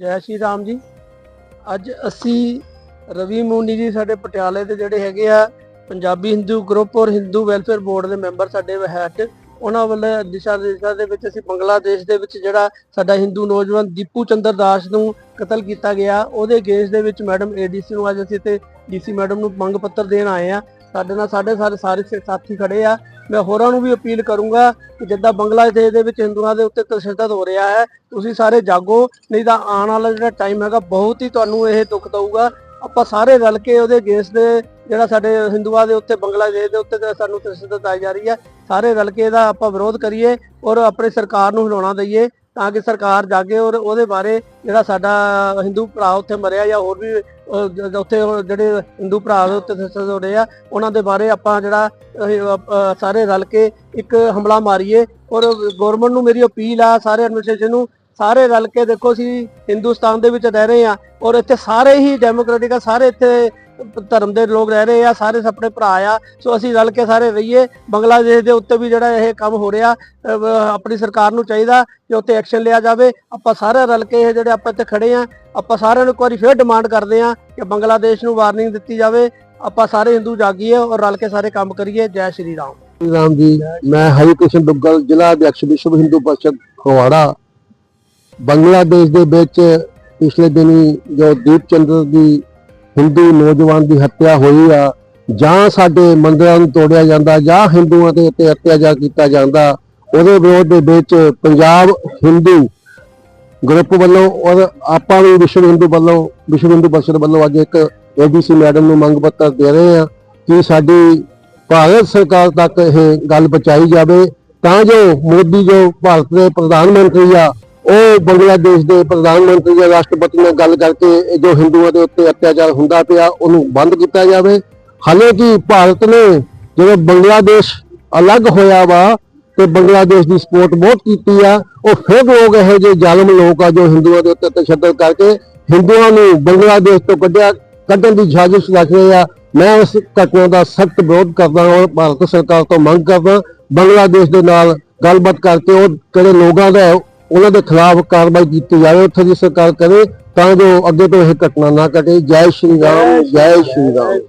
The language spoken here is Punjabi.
ਜੈ ਸ਼੍ਰੀ ਰਾਮ ਜੀ। ਅੱਜ ਅਸੀਂ ਰਵੀ ਮੂਨੀ ਜੀ ਸਾਡੇ ਪਟਿਆਲੇ ਦੇ ਜਿਹੜੇ ਹੈਗੇ ਆ ਪੰਜਾਬੀ ਹਿੰਦੂ ਗਰੁੱਪ ਔਰ ਹਿੰਦੂ ਵੈਲਫੇਅਰ ਬੋਰਡ ਦੇ ਮੈਂਬਰ ਸਾਡੇ ਹੈਡ ਉਹਨਾਂ ਵੱਲੋਂ ਦਿਸ਼ਾ ਦਿਸ਼ਾ ਦੇ ਵਿੱਚ ਅਸੀਂ ਬੰਗਲਾਦੇਸ਼ ਦੇ ਵਿੱਚ ਜਿਹੜਾ ਸਾਡਾ ਹਿੰਦੂ ਨੌਜਵਾਨ ਦੀਪੂ ਚੰਦਰ ਦਾਸ ਨੂੰ ਕਤਲ ਕੀਤਾ ਗਿਆ, ਉਹਦੇ ਕੇਸ ਦੇ ਵਿੱਚ ਮੈਡਮ ਏਡੀਸੀ ਨੂੰ ਅੱਜ ਅਸੀਂ ਤੇ ਡੀਸੀ ਮੈਡਮ ਨੂੰ ਮੰਗ ਪੱਤਰ ਦੇਣ ਆਏ ਆ। ਸਾਡੇ ਨਾਲ ਸਾਡੇ ਸਾਰੇ ਸਾਰੇ ਸਾਥੀ ਖੜੇ ਆ। ਮੈਂ ਹੋਰਾਂ ਨੂੰ ਵੀ ਅਪੀਲ ਕਰੂੰਗਾ ਕਿ ਜਿੱਦਾਂ ਬੰਗਲਾਦੇਸ਼ ਦੇ ਵਿੱਚ ਹਿੰਦੂਆਂ ਦੇ ਉੱਤੇ ਤਸ਼ੱਦਦ ਹੋ ਰਿਹਾ ਹੈ, ਤੁਸੀਂ ਸਾਰੇ ਜਾਗੋ, ਨਹੀਂ ਤਾਂ ਆਉਣ ਵਾਲਾ ਜਿਹੜਾ ਟਾਈਮ ਹੈਗਾ, ਬਹੁਤ ਹੀ ਤੁਹਾਨੂੰ ਇਹ ਦੁੱਖ ਦਊਗਾ। ਆਪਾਂ ਸਾਰੇ ਰਲ ਕੇ ਉਹਦੇ ਅਗੇਂਸਟ ਦੇ ਜਿਹੜਾ ਸਾਡੇ ਹਿੰਦੂਆਂ ਦੇ ਉੱਤੇ ਬੰਗਲਾਦੇਸ਼ ਦੇ ਉੱਤੇ ਸਾਨੂੰ ਤਸ਼ੱਦਦ ਆਈ ਜਾ ਰਹੀ ਹੈ। ਸਾਰੇ ਰਲ ਕੇ ਇਹਦਾ ਆਪਾਂ ਵਿਰੋਧ ਕਰੀਏ ਔਰ ਆਪਣੀ ਸਰਕਾਰ ਨੂੰ ਹਿਲਾਉਣਾ ਦਈਏ। ਤਾਂ ਕਿ ਸਰਕਾਰ ਜਾਗੇ ਔਰ ਉਹਦੇ ਬਾਰੇ ਜਿਹੜਾ ਸਾਡਾ ਹਿੰਦੂ ਭਰਾ ਉੱਥੇ ਮਰਿਆ ਜਾਂ ਹੋਰ ਵੀ ਉੱਥੇ ਜਿਹੜੇ ਹਿੰਦੂ ਭਰਾ ਦੇ ਉੱਤੇ ਤਸ਼ੱਦਦ ਹੋ ਰਹੇ ਆ, ਉਹਨਾਂ ਦੇ ਬਾਰੇ ਆਪਾਂ ਜਿਹੜਾ ਸਾਰੇ ਰਲ ਕੇ ਇੱਕ ਹਮਲਾ ਮਾਰੀਏ ਔਰ ਗਵਰਨਮੈਂਟ ਨੂੰ ਮੇਰੀ ਅਪੀਲ ਆ, ਸਾਰੇ ਐਡਮਿਨਿਸਟ੍ਰੇਸ਼ਨ ਨੂੰ ਸਾਰੇ ਰਲ ਕੇ ਦੇਖੋ ਅਸੀਂ ਹਿੰਦੁਸਤਾਨ ਦੇ ਵਿੱਚ ਰਹਿ ਰਹੇ ਆ ਔਰ ਇੱਥੇ ਸਾਰੇ ਹੀ ਡੈਮੋਕ੍ਰੈਟਿਕ ਆ, ਸਾਰੇ ਇੱਥੇ ਧਰਮ ਦੇ ਲੋਕ ਰਹਿ ਰਹੇ ਆ, ਸਾਰੇ ਆਪਣੇ ਭਰਾ ਆ। ਸੋ ਅਸੀਂ ਰਲ ਕੇ ਸਾਰੇ ਰਹੀਏ। ਬੰਗਲਾਦੇਸ਼ ਦੇ ਉੱਤੇ ਵੀ ਜਿਹੜਾ ਇਹ ਕੰਮ ਹੋ ਰਿਹਾ ਆਪਣੀ ਸਰਕਾਰ ਨੂੰ ਚਾਹੀਦਾ ਕਿ ਉੱਤੇ ਐਕਸ਼ਨ ਲਿਆ ਜਾਵੇ। ਆਪਾਂ ਸਾਰੇ ਰਲ ਕੇ ਇਹ ਜਿਹੜੇ ਆਪਾਂ ਇੱਥੇ ਖੜੇ ਆ, ਆਪਾਂ ਸਾਰਿਆਂ ਨੂੰ ਇੱਕ ਵਾਰੀ ਫੇਰ ਡਿਮਾਂਡ ਕਰਦੇ ਆ ਕਿ ਬੰਗਲਾਦੇਸ਼ ਨੂੰ ਵਾਰਨਿੰਗ ਦਿੱਤੀ ਜਾਵੇ। ਆਪਾਂ ਸਾਰੇ ਹਿੰਦੂ ਜਾਗੀਏ ਔਰ ਰਲ ਕੇ ਸਾਰੇ ਕੰਮ ਕਰੀਏ। ਜੈ ਸ਼੍ਰੀ ਰਾਮ। ਸ਼੍ਰੀ ਰਾਮ ਜੀ, ਮੈਂ ਹਰੀ ਕ੍ਰਿਸ਼ਨ ਦੁੱਗਲ, ਜ਼ਿਲ੍ਹਾ ਅਧਿਕਸ਼ ਵਿਸ਼ਵ ਹਿੰਦੂ ਪਰਿਸ਼ਦ ਖਵਾੜਾ ਬੰਗਲਾਦੇਸ਼ ਦੇ ਵਿੱਚ ਪਿਛਲੇ ਦਿਨੀ ਜੋ ਦੀਪ ਚੰਦਰ ਦੀ ਹਿੰਦੂ ਨੌਜਵਾਨ ਦੀ ਹੱਤਿਆ ਹੋਈ ਆ, ਜਾਂ ਸਾਡੇ ਮੰਦਿਰਾਂ ਨੂੰ ਤੋੜਿਆ ਜਾਂਦਾ, ਜਾਂ ਹਿੰਦੂਆਂ ਦੇ ਉੱਤੇ ਅਤਿਆਚਾਰ ਕੀਤਾ ਜਾਂਦਾ, ਉਹਦੇ ਵਿਰੋਧ ਦੇ ਵਿੱਚ ਪੰਜਾਬ ਹਿੰਦੂ ਗਰੁੱਪ ਵੱਲੋਂ ਔਰ ਆਪਾਂ ਵੀ ਵਿਸ਼ਵ ਹਿੰਦੂ ਵੱਲੋਂ, ਵਿਸ਼ਵ ਹਿੰਦੂ ਪਰਿਸ਼ਦ ਵੱਲੋਂ ਅੱਜ ਇੱਕ ਏਡੀਸੀ ਮੈਡਮ ਨੂੰ ਮੰਗ ਪੱਤਰ ਦੇ ਰਹੇ ਆ ਕਿ ਸਾਡੀ ਭਾਰਤ ਸਰਕਾਰ ਤੱਕ ਇਹ ਗੱਲ ਪਹੁੰਚਾਈ ਜਾਵੇ। ਤਾਂ ਜੋ ਮੋਦੀ ਜੋ ਭਾਰਤ ਦੇ ਪ੍ਰਧਾਨ ਮੰਤਰੀ ਆ ਉਹ ਬੰਗਲਾਦੇਸ਼ ਦੇ ਪ੍ਰਧਾਨ ਮੰਤਰੀ ਜਾਂ ਰਾਸ਼ਟਰਪਤੀ ਨਾਲ ਗੱਲ ਕਰਕੇ ਜੋ ਹਿੰਦੂਆਂ ਦੇ ਉੱਤੇ ਅਤਿਆਚਾਰ ਹੁੰਦਾ ਪਿਆ, ਉਹਨੂੰ ਬੰਦ ਕੀਤਾ ਜਾਵੇ। ਹਾਲਾਂਕਿ ਭਾਰਤ ਨੇ ਜਦੋਂ ਬੰਗਲਾਦੇਸ਼ ਅਲੱਗ ਹੋਇਆ ਵਾ ਤੇ ਬੰਗਲਾਦੇਸ਼ ਦੀ ਸਪੋਰਟ ਬਹੁਤ ਕੀਤੀ ਆ, ਉਹ ਫਿਰ ਲੋਕ ਇਹੋ ਜਿਹੇ ਜ਼ਾਲਮ ਲੋਕ ਆ ਜੋ ਹਿੰਦੂਆਂ ਦੇ ਉੱਤੇ ਤਸ਼ੱਦਦ ਕਰਕੇ ਹਿੰਦੂਆਂ ਨੂੰ ਬੰਗਲਾਦੇਸ਼ ਤੋਂ ਕੱਢਿਆ, ਕੱਢਣ ਦੀ ਸਾਜ਼ਿਸ਼ ਰਚ ਰਹੇ ਆ। ਮੈਂ ਇਸ ਘਟਨਾ ਦਾ ਸਖਤ ਵਿਰੋਧ ਕਰਦਾ ਹਾਂ ਔਰ ਭਾਰਤ ਸਰਕਾਰ ਤੋਂ ਮੰਗ ਕਰਦਾ ਬੰਗਲਾਦੇਸ਼ ਦੇ ਨਾਲ ਗੱਲਬਾਤ ਕਰਕੇ ਉਹ ਜਿਹੜੇ ਲੋਕਾਂ ਦਾ ਉਹਨਾਂ ਦੇ ਖਿਲਾਫ ਕਾਰਵਾਈ ਕੀਤੀ ਜਾਵੇ, ਉੱਥੇ ਦੀ ਸਰਕਾਰ ਕਰੇ ਤਾਂ ਜੋ ਅੱਗੇ ਤੋਂ ਇਹ ਘਟਨਾ ਨਾ ਘਟੇ। ਜੈ ਸ਼੍ਰੀ ਰਾਮ, ਜੈ ਸ਼੍ਰੀ ਰਾਮ।